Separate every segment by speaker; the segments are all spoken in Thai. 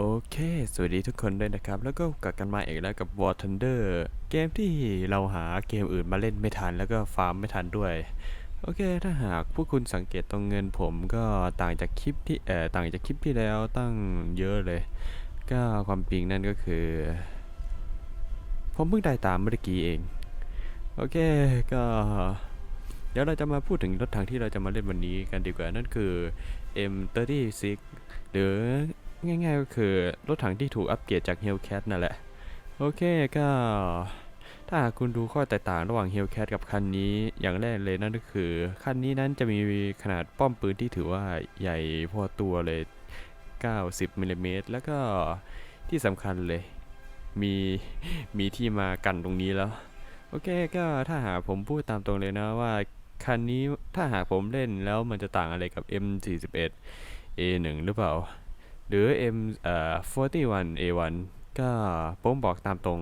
Speaker 1: โอเค สวัสดีทุกคนด้วยนะครับ แล้วก็กลับกันมาอีกแล้วกับ War Thunder เกมที่เราหาเกมอื่นมาเล่นไม่ทันแล้วก็ฟาร์มไม่ทันด้วย โอเค ถ้าหากพวกคุณสังเกตตรงเงินผมก็ต่างจากคลิปที่เอ่อต่างจากคลิปที่แล้วตั้งเยอะเลย ก็ความจริงนั่นก็คือ ผมเพิ่งได้ตามเมื่อกี้เอง โอเค ก็ เดี๋ยวเราจะมาพูดถึงรถถังที่เราจะมาเล่นวันนี้กันดีกว่านั่นคือ M36 หรือ ง่ายๆก็คือรถถังที่ถูกอัปเกรดจาก Hellcat นั่นแหละ โอเคก็ ถ้าหากคุณดูข้อแตกต่างระหว่าง Hellcat กับคันนี้อย่างแรกเลยนั่นก็คือ คันนี้นั้นจะมีขนาดป้อมปืนที่ถือว่าใหญ่พอตัวเลย 90มิลลิเมตรแล้วก็ที่สำคัญเลย มีมีที่มากันตรงนี้แล้ว โอเคก็ถ้าหากผมพูดตามตรงเลยนะว่าคันนี้ถ้าหากผมเล่นแล้วมันจะต่างอะไรกับ M41 A1 หรือเปล่า หรือ M เอ่อ41 A1 ก็ผมบอกตามตรง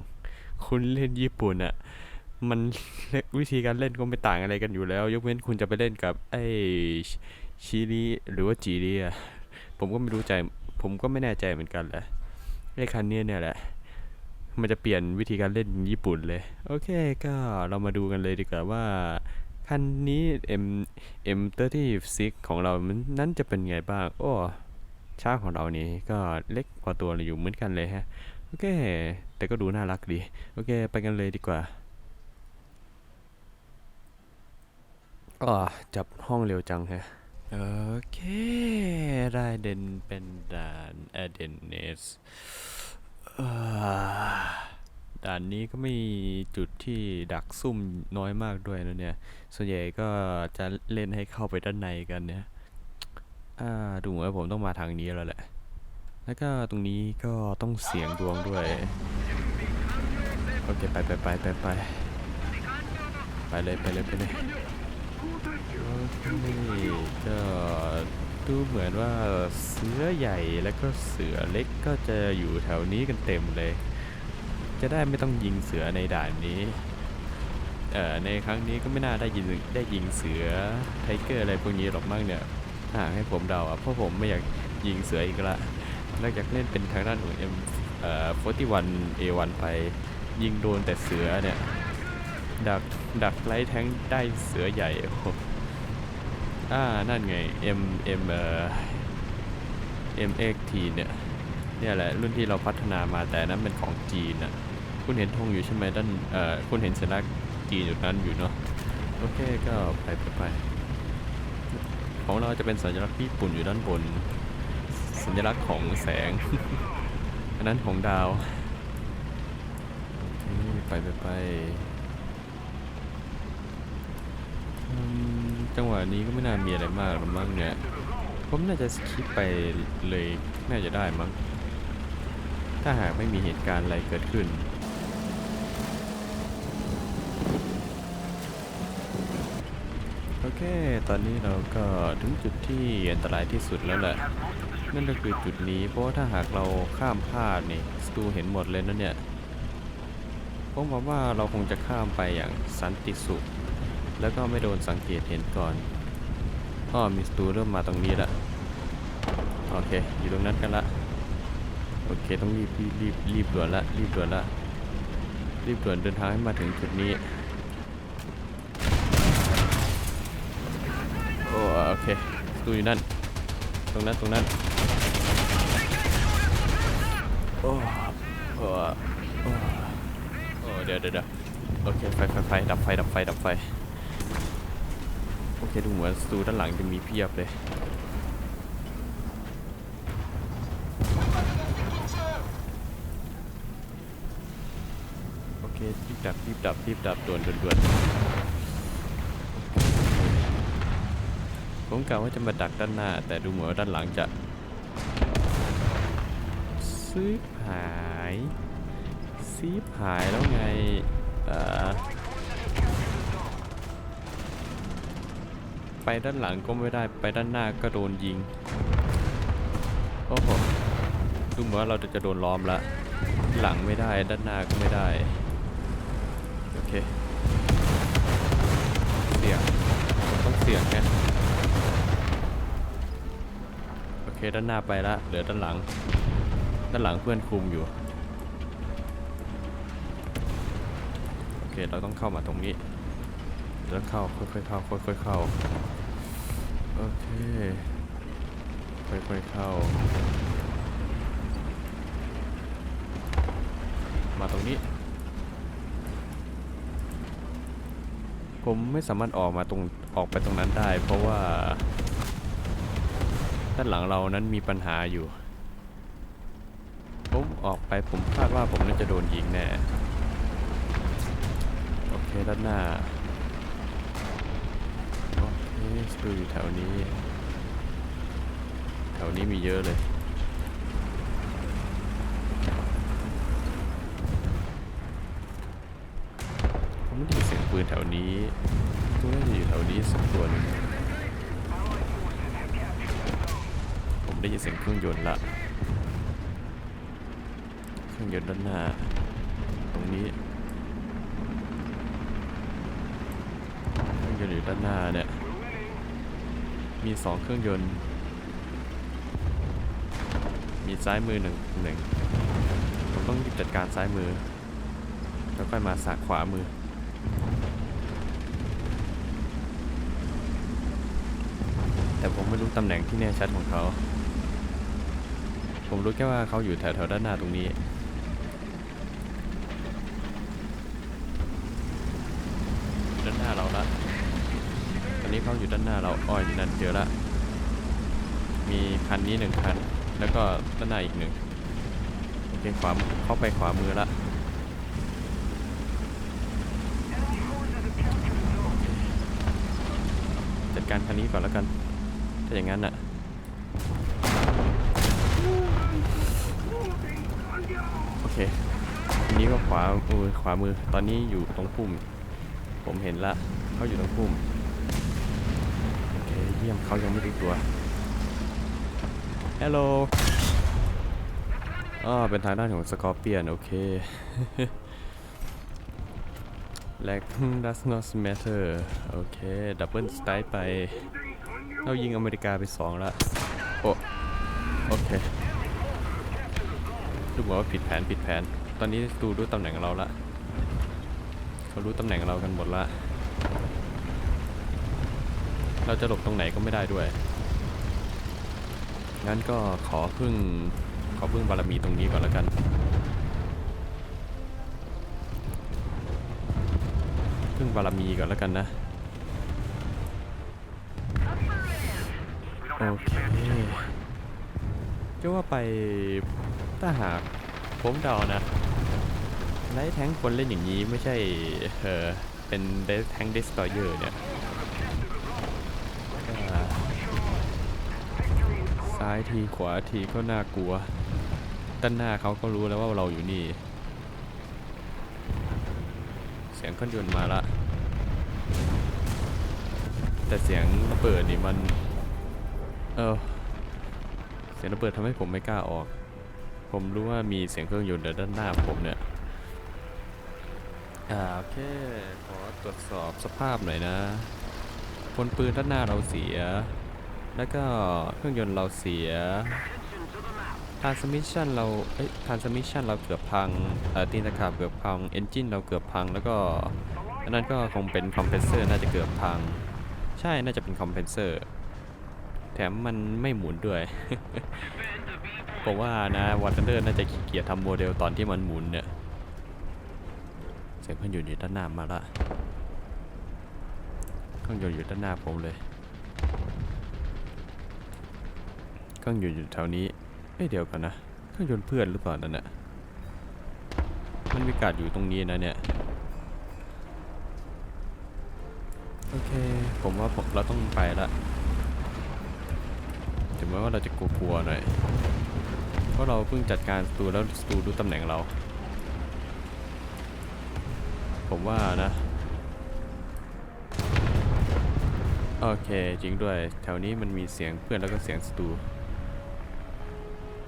Speaker 1: คุณเล่นญี่ปุ่นอะมันวิธีการเล่นก็ไม่ต่างอะไรกันอยู่แล้ว ยกเว้นคุณจะไปเล่นกับไอ้ชิริหรือว่าจีริอะผมก็ไม่รู้ใจ ผมก็ไม่แน่ใจเหมือนกันแหละไอ้คันเนี้ยเนี่ยแหละ มันจะเปลี่ยนวิธีการเล่นญี่ปุ่นเลย โอเคก็เรามาดูกันเลยดีกว่าว่าคันนี้ M M36 ของเรามันนั้นจะเป็นไงบ้าง โอ้ ช้างของเรานี่ก็เล็กกว่าตัวเราอยู่เหมือนกันเลยฮะ โอเค แต่ก็ดูน่ารักดี โอเค ไปกันเลยดีกว่าอ๋อจับห้องเร็วจังฮะ โอเค ได้เดนเป็นด่านเอเดนเนสด่านนี้ก็ม่จุดที่ดักซุ่มน้อยมากด้วยนะเนี่ย ส่วนใหญ่ก็จะเล่นให้เข้าไปด้านในกันเนี่ย อ่าดูเหมือนว่าผมต้องมาทางนี้แล้วแหละ แล้วก็ตรงนี้ก็ต้องเสียงดวงด้วย โอเคไปไปไปไปไปไปเลยไปเลยไปเลยโอเคก็ดูเหมือนว่าเสือใหญ่แล้วก็เสือเล็กก็จะอยู่แถวนี้กันเต็มเลย จะได้ไม่ต้องยิงเสือในด่านนี้ เอ่อในครั้งนี้ก็ไม่น่าได้ยิงได้ยิงเสือไทเกอร์อะไรพวกนี้หรอกมั้งเนี่ย ถ้าหากให้ผมเดาอะเพราะผมไม่อยากยิงเสืออีกละนอกจากเล่นเป็นทางด้านของ M เอ่อ41 A1 ไปยิงโดนแต่เสือเนี่ย ดักดักไล่แทงได้เสือใหญ่อ่า นั่นไง M M เอ่อ MXT เนี่ยเนี่ยแหละรุ่นที่เราพัฒนามาแต่นั้นเป็นของจีนอะคุณเห็นธงอยู่ใช่ไหมด้านเอ่อคุณเห็นสัญลักษณ์จีนอยู่นั้นอยู่เนาะโอเคก็ไปไปไป ของเราจะเป็นสัญลักษณ์ญี่ปุ่นอยู่ด้านบน สัญลักษณ์ของแสง อันนั้นของดาวไปไปไปจังหวะนี้ก็ไม่น่ามีอะไรมากหรอกมั้งเนี่ย ผมน่าจะสคิปไปเลย น่าจะได้มั้ง ถ้าหากไม่มีเหตุการณ์อะไรเกิดขึ้น โอ เค ตอนนี้เราก็ถึงจุดที่อันตรายที่สุดแล้วแหละ นั่นก็คือจุดนี้ เพราะว่าถ้าหากเราข้ามพลาดนี่สตูเห็นหมดเลยนะเนี่ย ผมหวังว่าเราคงจะข้ามไปอย่างสันติสุข แล้วก็ไม่โดนสังเกตเห็นก่อนก็มีสตูเริ่มมาตรงนี้ละโอเค อยู่ตรงนั้นกันละ โอเค ต้องรีบรีบรีบรีบด่วนละ รีบด่วนละ รีบด่วนเดินทางให้มาถึงจุดนี้ โอเคดูอยู่นั่น ตรงนั้น ตรงนั้น โอ้โอ้โอ้โอ้เดี๋ยวเดี๋ยวเดี๋ยวโอเค ไฟไฟไฟดับไฟ ดับไฟ ดับไฟ โอเค ดูเหมือนสตูด้านหลังจะมีเพียบเลยโอเครีบดับรีบดับรีบดับด่วนด่วนด่วน ผมกะว่าจะมาดักด้านหน้า แต่ดูเหมือนว่าด้านหลังจะซีบหายซีบหายแล้วไงไปด้านหลังก็ไม่ได้ไปด้านหน้าก็โดนยิงโอ้โหดูเหมือนว่าเราจะโดนล้อมละหลังไม่ได้ด้านหน้าก็ไม่ได้โอเคเสี่ยงต้องเสี่ยงแค่ เคด้านหน้าไปละเหลือด้านหลัง ด้านหลังเพื่อนคุมอยู่ โอเคเราต้องเข้ามาตรงนี้แล้วเข้าค่อยๆเข้าค่อยๆเข้าโอเคค่อยๆเข้า มาตรงนี้ ผมไม่สามารถออกมาตรงออกไปตรงนั้นได้ เพราะว่า ด้านหลังเรานั้นมีปัญหาอยู่ ผมออกไปผมคาดว่าผมน่าจะโดนยิงแน่ โอเคด้านหน้า โอเคสตูอยู่แถวนี้ แถวนี้มีเยอะเลยผมไม่ได้ยินเสียงปืนแถวนี้ตัวน่าจะอยู่แถวนี้สักตัวนึงผม ได้ยินเสียงเครื่องยนต์ละ เครื่องยนต์ด้านหน้า ตรงนี้เครื่องยนต์อยู่ด้านหน้าเนี่ย มีสองเครื่องยนต์ มีซ้ายมือหนึ่งหนึ่งผมต้องรีบจัดการซ้ายมือ แล้วค่อยมาสากขวามือแต่ผมไม่รู้ตำแหน่งที่แน่ชัดของเขา ผมรู้แค่ว่าเขาอยู่แถวๆด้านหน้าตรงนี้ ด้านหน้าเราละ ตอนนี้เขาอยู่ด้านหน้าเราอ้อยอยู่นั่นเจอละ มีคันนี้หนึ่งคัน แล้วก็ด้านหน้าอีกหนึ่งโอเคขวาเข้าไปขวามือละจัดการคันนี้ก่อนแล้วกัน ถ้าอย่างนั้นน่ะามือขวามือ ตอนนี้อยู่ตรงพุ่ม ผมเห็นละ เขาอยู่ตรงพุ่ม โอเค เยี่ยมเขายังไม่รู้ตัว ฮัลโหลอ๋อเป็นทางด้านของสกอร์เปียน โอเค Lag does not matter โอเค ดับเบิลสไตล์ไป เรายิงอเมริกาไปสองละ โอโอเคดูเหมือนว่าผิดแผน ผิดแผน ตอนนี้ดูรู้ตำแหน่งเราละเขารู้ตำแหน่งเรากันหมดละ เราจะหลบตรงไหนก็ไม่ได้ด้วย งั้นก็ขอพึ่งขอพึ่งบารมีตรงนี้ก่อนแล้วกันพึ่งบารมีก่อนแล้วกันนะโอเคจะว่าไปถ้าหาก ผมเดานะไลท์แทงคนเล่นอย่างนี้ไม่ใช่เออเป็นแทงดิสตอเยอร์เนี่ยซ้ายทีขวาทีก็น่ากลัวด้านหน้าเขาก็รู้แล้วว่าเราอยู่นี่ เสียงเครื่องยนต์มาละ แต่เสียงระเบิดนี่มัน เออเสียงระเบิดทำให้ผมไม่กล้าออก ผมรู้ว่ามีเสียงเครื่องยนต์ด้านหน้าผมเนี่ย อ่าโอเค ขอตรวจสอบสภาพหน่อยนะพลปืนด้านหน้าเราเสีย แล้วก็เครื่องยนต์เราเสีย transmission เราเอ้ย transmission เราเกือบพังเอ่อตีนตะขาบเกือบพัง engine เราเกือบพัง แล้วก็อันนั้นก็คงเป็น compressor น่าจะเกือบพัง ใช่ น่าจะเป็น compressor แถมมันไม่หมุนด้วย ผมว่านะวอ t เ n อร์น่าจะขี้เกียจทำโมเดลตอนที่มันหมุนเนี่ยเสียงเครื่อนอยู่ด้านหน้ามาละเครื่องยนต์อยู่ด้านหน้าผมเลยเครื่องยนต์อยู่แถวนี้เอ้ยเดี๋ยวก่อนนะเครื่องยนต์เพื่อนหรือเปล่านั่นน่ะมันมีกาดอยู่ตรงนี้นะเนี่ยโอเคผมว่าผมเราต้องไปละถึงแม้ว่าเราจะกลัวๆหน่อย เพราะเราเพิ่งจัดการสตูแล้วสตูรู้ตำแหน่งเรา ผมว่านะ โอเคจริงด้วย แถวนี้มันมีเสียงเพื่อนแล้วก็เสียงสตู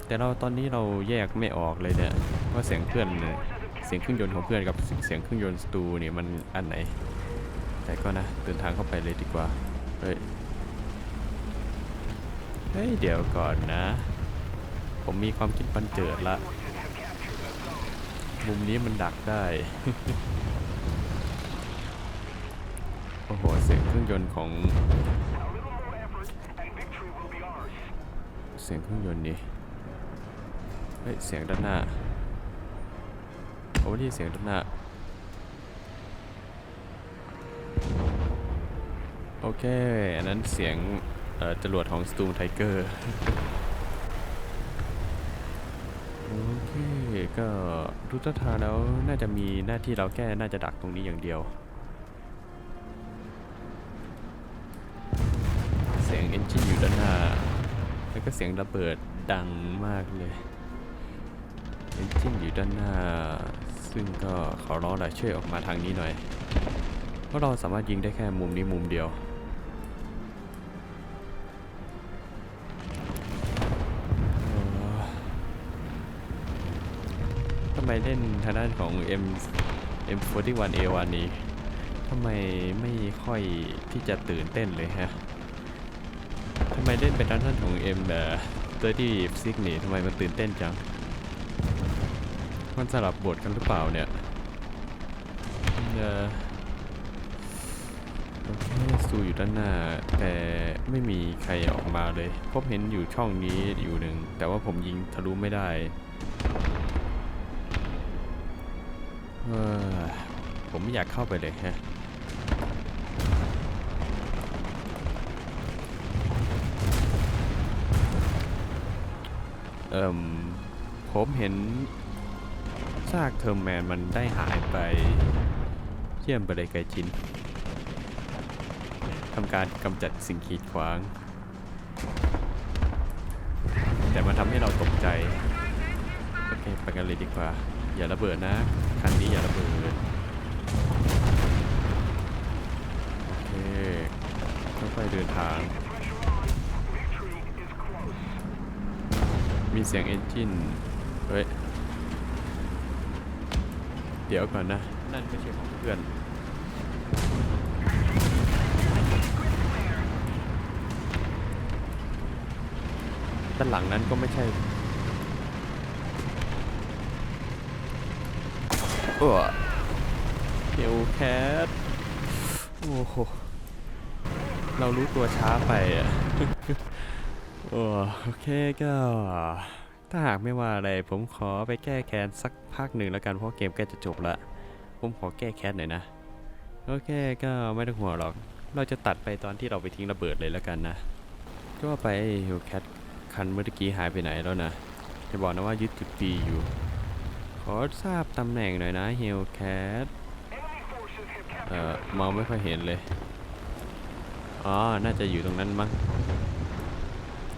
Speaker 1: แต่เราตอนนี้เราแยกไม่ออกเลยเนี่ยว่าเสียงเพื่อนเนี่ยเสียงเครื่องยนต์ของเพื่อนกับเสียงเครื่องยนต์สตูเนี่ยมันอันไหน แต่ก็นะเดินทางเข้าไปเลยดีกว่า เฮ้ย เฮ้ยเดี๋ยวก่อนนะ ผมมีความคิดบันเจิดละ มุมนี้มันดักได้ โอ้โห เสียงเครื่องยนต์ของ เสียงเครื่องยนต์นี่เฮ้ย เสียงด้านหน้าผมว่าที่เสียงด้านหน้า โอเค อันนั้นเสียงจรวดของ Storm Tiger โอเค ก็ดูท่าทางแล้วน่าจะมีหน้าที่เราแก้น่าจะดักตรงนี้อย่างเดียว เสียงเอนจินอยู่ด้านหน้า แล้วก็เสียงระเบิดดังมากเลยเอนจินอยู่ด้านหน้า ซึ่งก็ขอร้องหละช่วยออกมาทางนี้หน่อย เพราะเราสามารถยิงได้แค่มุมนี้มุมเดียว ไมเล่นทางด้านของ M M41A1 นี้ทำไมไม่ค่อยที่จะตื่นเต้นเลยฮะทำไมเล่นเป็นทางด้านของ M แบบ36นี่ทำไมมันตื่นเต้นจัง มันสลับบทกันหรือเปล่าเนี่ยเอ่อโอเคสู้อยู่ด้านหน้า แต่ไม่มีใครออกมาเลย พบเห็นอยู่ช่องนี้อยู่หนึ่ง แต่ว่าผมยิงทะลุไม่ได้ เออผมไม่อยากเข้าไปเลยฮะเอ่มผมเห็นซากเทอร์แมนมันได้หายไปเยี่ยมไปเลยไกจินทำการกำจัดสิ่งขีดขวาง แต่มันทำให้เราตกใจ โอเค ไปกันเลยดีกว่า อย่าระเบิดนะ คันนี้อย่าระเบิด โอเคค่อยๆเดินทาง มีเสียงเอนจินเฮ้ย เดี๋ยวก่อนนะ นั่นไม่ใช่ของเพื่อนด้านหลังนั้นก็ไม่ใช่ โอ้เฮลแคทโอ้โหเรารู้ตัวช้าไปอะโอ้โอเคก็ถ้าหากไม่ว่าอะไรผมขอไปแก้แค้นสักพักหนึ่งแล้วกันเพราะเกมใกล้จะจบละผมขอแก้แค้นหน่อยนะโอเคก็ไม่ต้องห่วงหรอก เราจะตัดไปตอนที่เราไปทิ้งระเบิดเลยแล้วกันนะก็ไปฮิวแคทคันเมื่อกี้หายไปไหนแล้วนะจะบอกนะว่ายึดจุด B อยู่ อทราบตำแหน่งหน่อยนะเฮิวแคทเอ่อมองไม่ค่อยเห็นเลย อ๋อ น่าจะอยู่ตรงนั้นมั้ง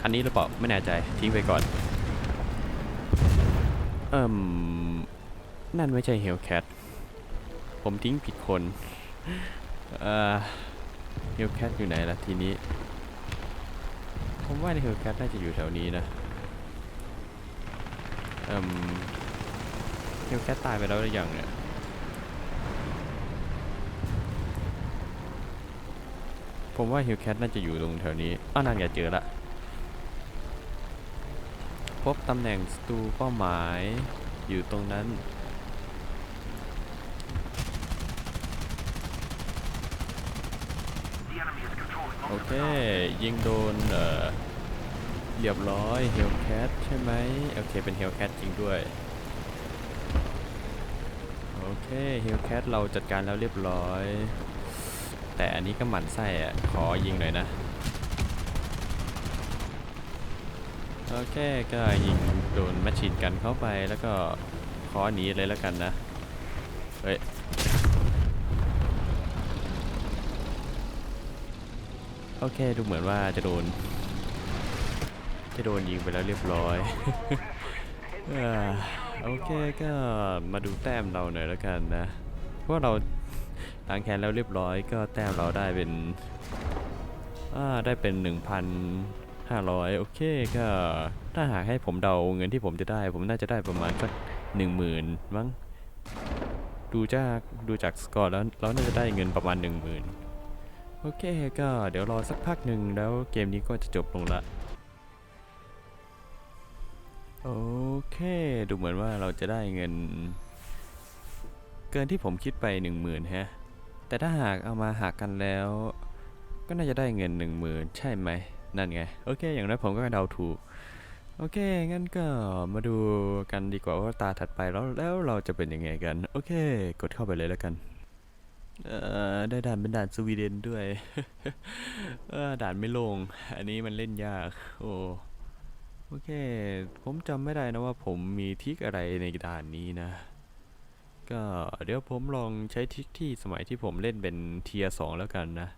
Speaker 1: คันนี้หรือเปล่า ไม่แน่ใจ ทิ้งไปก่อน เอิ่ม นั่นไม่ใช่เฮลแคทผมทิ้งผิดคน เอ่อ เฮลแคทอยู่ไหนล่ะทีนี้ ผมว่าเฮลแคทน่าจะอยู่แถวนี้นะ เอิ่ม เฮลแคทตายไปแล้วหรือยังเนี่ยผมว่าฮิวแคทน่าจะอยู่ตรงแถวนี้อ้าวนั่นไงเจอละ พบตำแหน่งสตูเป้าหมายอยู่ตรงนั้น โอเค ยิงโดน เอ่อ เรียบร้อยเฮลแคทใช่ไหม โอเค เป็นเฮลแคทจริงด้วย เคเฮลแคทเราจัดการแล้วเรียบร้อย แต่อันนี้ก็หมั่นไส้อะขอยิงหน่อยนะ โอเค ก็ยิงโดนแมชชีนกันเข้าไปแล้วก็ขอหนีเลยแล้วกันนะ เฮ้ยโอเค ดูเหมือนว่าจะโดน จะโดนยิงไปแล้วเรียบร้อย โอเคก็มาดูแต้มเราหน่อยแล้วกันนะเพราะเราล้างแค้นแล้วเรียบร้อยก็แต้มเราได้เป็นอ่าได้เป็น 1,500 โอเคก็ถ้าหากให้ผมเดาเงินที่ผมจะได้ ผมน่าจะได้ประมาณสัก10,000 มั้งดูจากดูจากสกอร์แล้วเราน่าจะได้เงินประมาณ 10,000 โอเคก็เดี๋ยวรอสักพักหนึ่งแล้วเกมนี้ก็จะจบลงละ โอเค ดูเหมือนว่าเราจะได้เงิน เกินที่ผมคิดไปหนึ่งหมื่นฮะ แต่ถ้าหากเอามาหักกันแล้ว ก็น่าจะได้เงินหนึ่งหมื่นใช่ไหม นั่นไง โอเค อย่างนั้นผมก็เดาถูก โอเค งั้นก็มาดูกันดีกว่าว่าตาถัดไปแล้วแล้วเราจะเป็นยังไงกัน โอเค กดเข้าไปเลยแล้วกัน เอ่อ ได้ด่านเป็นด่านสวีเดนด้วยเออด่านไม่ลง อันนี้มันเล่นยาก โอ้ โอเค ผมจำไม่ได้นะว่าผมมีทิกอะไรในด่านนี้นะ ก็เดี๋ยวผมลองใช้ทิกที่สมัยที่ผมเล่นเป็นเทียสองแล้วกันนะ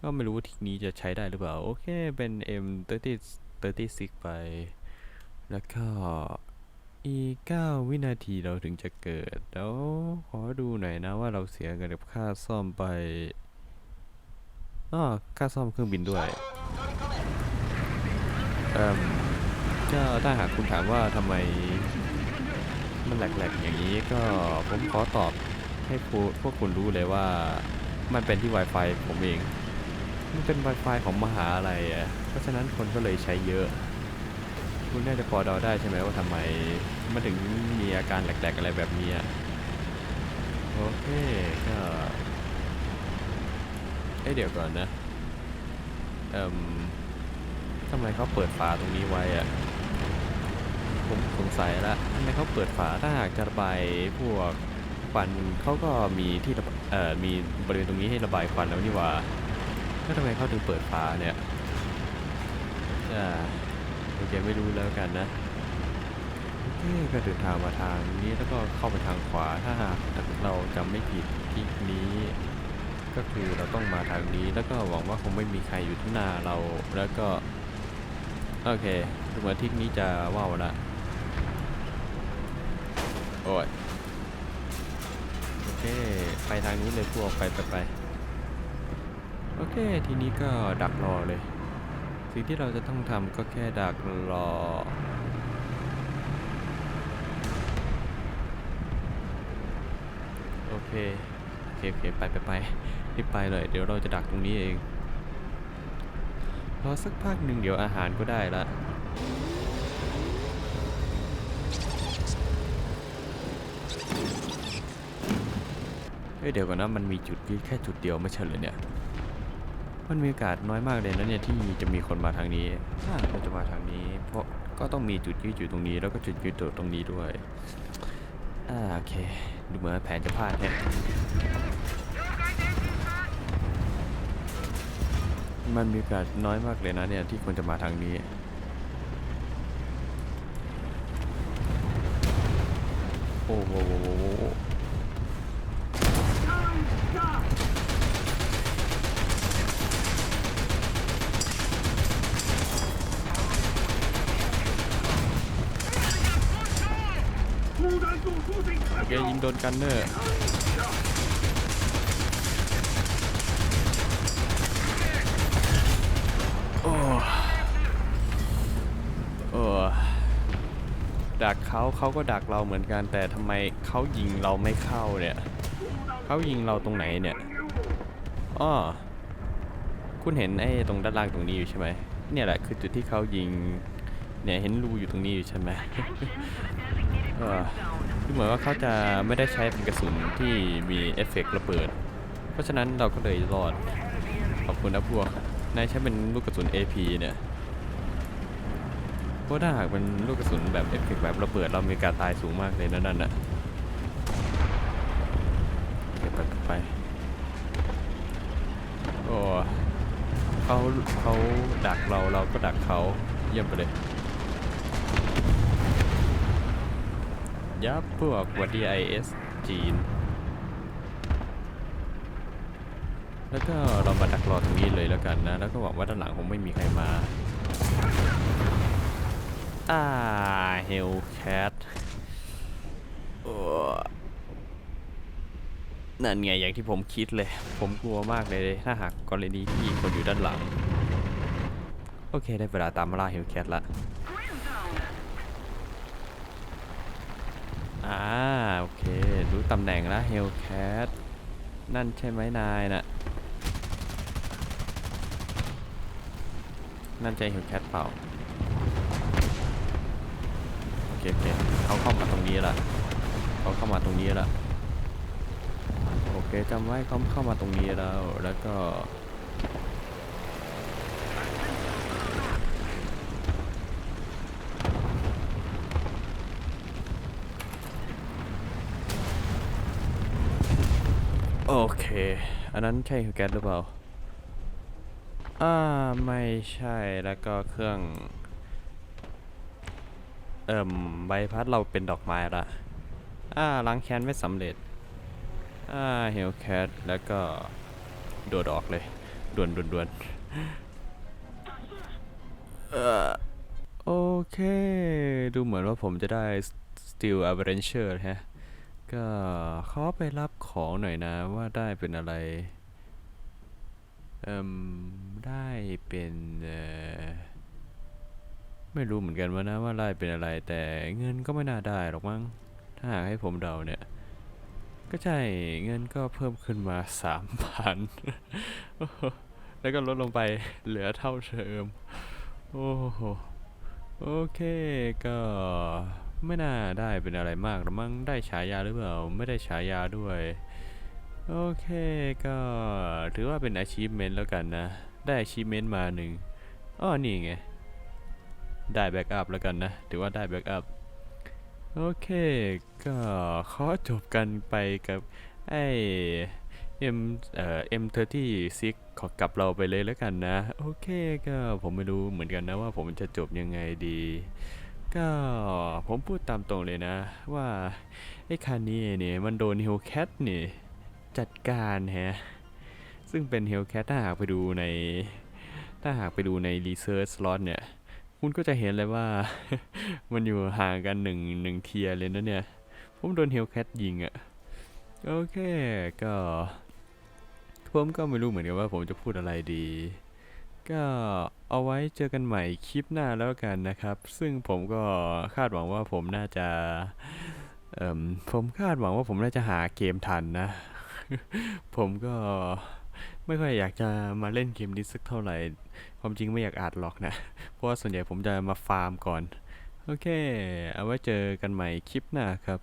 Speaker 1: ก็ไม่รู้ว่าทิกนี้จะใช้ได้หรือเปล่า โอเค เป็น M30 36ไป แล้วก็อีก 9 วินาทีเราถึงจะเกิด แล้วขอดูหน่อยนะว่าเราเสียเงินกับค่าซ่อมไปอ้อค่าซ่อมเครื่องบินด้วยเอ่ม ก็ถ้าหากคุณถามว่าทำไมมันแหลกๆ อย่างนี้ก็ผมขอตอบให้พวกพวกคุณรู้เลยว่ามันเป็นที่ Wi-Fi ผมเอง มันเป็น Wi-Fi ของมหาลัยอะ เพราะฉะนั้นคนก็เลยใช้เยอะ คุณน่าจะพอเดาได้ใช่ไหมว่าทำไมมันถึงมีอาการแหลกๆอะไรแบบนี้อะโอเคก็เอ้เดี๋ยวก่อนนะ เอ่มทำไมเขาเปิดฝาตรงนี้ไว้อะ ผมสงสัยละทำไมเขาเปิดฝาถ้าหากจะระบายพวกควันเขาก็มีที่ระบเอ่อมีบริเวณตรงนี้ให้ระบายควันแล้วนี่หว่าแล้วทำไมเขาถึงเปิดฝาเนี่ยอ่าโอเคไม่รู้แล้วกันนะโอเคก็เดินทางมาทางนี้แล้วก็เข้าไปทางขวาถ้าหากเราจำไม่ผิดที่นี้ ก็คือเราต้องมาทางนี้แล้วก็หวังว่าคงไม่มีใครอยู่ที่หน้าเราแล้วก็โอเค เหมือนทิศนี้จะว่าวละโอ้ยโอเค ไปทางนู้เลยพวกไปไปไปโอเค ทีนี้ก็ดักรอเลย สิ่งที่เราจะต้องทำก็แค่ดักรอโอเคโอเคโอเคไปไปไปรีบไปเลย เดี๋ยวเราจะดักตรงนี้เอง รอสักพักหนึ่งเดี๋ยวอาหารก็ได้ละ เฮ้ยเดี๋ยวก่อนนะมันมีจุดยืดแค่จุดเดียวไม่ใช่เหรอเนี่ย มันมีโอกาสน้อยมากเลยนะเนี่ยที่จะมีคนมาทางนี้ถ้าเราจะมาทางนี้ เพราะก็ต้องมีจุดยืดอยู่ตรงนี้ แล้วก็จุดยืดตัวตรงนี้ด้วยอ่าโอเค ดูเหมือนแผนจะพลาดแฮะมันมีโอกาสน้อยมากเลยนะเนี่ยที่คนจะมาทางนี้ โอ้โหโหโหโหโหโอเคยิงโดนกันเนอร์ ดักเขาเขาก็ดักเราเหมือนกัน แต่ทำไมเขายิงเราไม่เข้าเนี่ยเขายิงเราตรงไหนเนี่ยอ้อคุณเห็นไอ้ตรงด้านล่างตรงนี้อยู่ใช่ไหมเนี่ยแหละคือจุดที่เขายิงเนี่ยเห็นรูอยู่ตรงนี้อยู่ใช่ไหมเออดูเหมือนว่าเขาจะไม่ได้ใช้เป็นกระสุนที่มีเอฟเฟกต์ระเบิด เพราะฉะนั้นเราก็เลยรอด ขอบคุณนะพวกนายใช้เป็นลูกกระสุน AP เนี่ย เพราะถ้าหากเป็นลูกกระสุนแบบเอฟเฟกต์แบบระเบิดเรามีการตายสูงมากเลยนะนั่นน่ะเก็บไปไปโอ้เขาเขาดักเราเราก็ดักเขาเยี่ยมไปเลยยับพวกวัดดีไอเอสจีน แล้วก็เรามาดักรอตรงนี้เลยแล้วกันนะ แล้วก็หวังว่าด้านหลังคงไม่มีใครมา อ่าเฮลแคทนั่นไงอย่างที่ผมคิดเลย ผมกลัวมากเลยถ้าหากกรณีที่คนอยู่ด้านหลัง โอเคได้เวลาตามมาล่าเฮลแคทละอ่าโอเค รู้ตำแหน่งแล้วเฮลแคทนั่นใช่ไหมนายน่ะนั่นใจเฮลแคทเปล่า โอเคเขาเข้ามาตรงนี้ละเขาเข้ามาตรงนี้ละโอเคจำไว้เขาเข้ามาตรงนี้แล้ว แล้วก็โอเค อันนั้นใช่แก๊สหรือเปล่า อ่า ไม่ใช่ แล้วก็เครื่อง เอิ่มใบพัดเราเป็นดอกไม้ละอ่าล้างแค้นไม่สำเร็จ อ่าเฮลแคทแล้วก็โดดออกเลยด่วนด่วนด่วนเออโอเค ดูเหมือนว่าผมจะได้ Steel Adventure ฮะ ก็ขอไปรับของหน่อยนะว่าได้เป็นอะไร เอ่ม ได้เป็นเอ่อ ไม่รู้เหมือนกันว่านะว่าได้เป็นอะไร แต่เงินก็ไม่น่าได้หรอกมั้ง ถ้าหากให้ผมเดาเนี่ย ก็ใช่เงินก็เพิ่มขึ้นมาสามพันแล้วก็ลดลงไปเหลือเท่าเดิม โอ้โห โอเคก็ไม่น่าได้เป็นอะไรมากหรอกมั้งได้ฉายาหรือเปล่า ไม่ได้ฉายาด้วย โอเคก็ถือว่าเป็น achievement แล้วกันนะ ได้ achievement มาหนึ่งอ้อนี่ไง ได้ backup แล้วกันนะ ถือว่าได้ backup โอเค ก็ขอจบกันไปกับไอ้ M เอ่อ M36 ขอกลับเราไปเลยแล้วกันนะ โอเคก็ผมไม่รู้เหมือนกันนะว่าผมจะจบยังไงดี ก็ผมพูดตามตรงเลยนะ ว่า ไอ้คันนี้เนี่ยมันโดน Hellcat นี่ จัดการแฮะ ซึ่งเป็น Hellcat ถ้าหากไปดูใน ถ้าหากไปดูใน Research Slot เนี่ย คุณก็จะเห็นเลยว่า มันอยู่ห่างกันหนึ่งหนึ่งเทียร์เลยนะเนี่ย ผมโดน Hellcat ยิงอะ่ะ โอเค ก็ ผมก็ไม่รู้เหมือนกันว่าผมจะพูดอะไรดี ก็เอาไว้เจอกันใหม่คลิปหน้าแล้วกันนะครับ ซึ่งผมก็คาดหวังว่าผมน่าจะเอ่มผมคาดหวังว่าผมน่าจะหาเกมทันนะ ผมก็ไม่ค่อยอยากจะมาเล่นเกมนี้สักเท่าไหร่ ความจริงไม่อยากอัดหรอกนะ เพราะว่าส่วนใหญ่ผมจะมาฟาร์มก่อน โอเค เอาไว้เจอกันใหม่คลิปหน้าครับ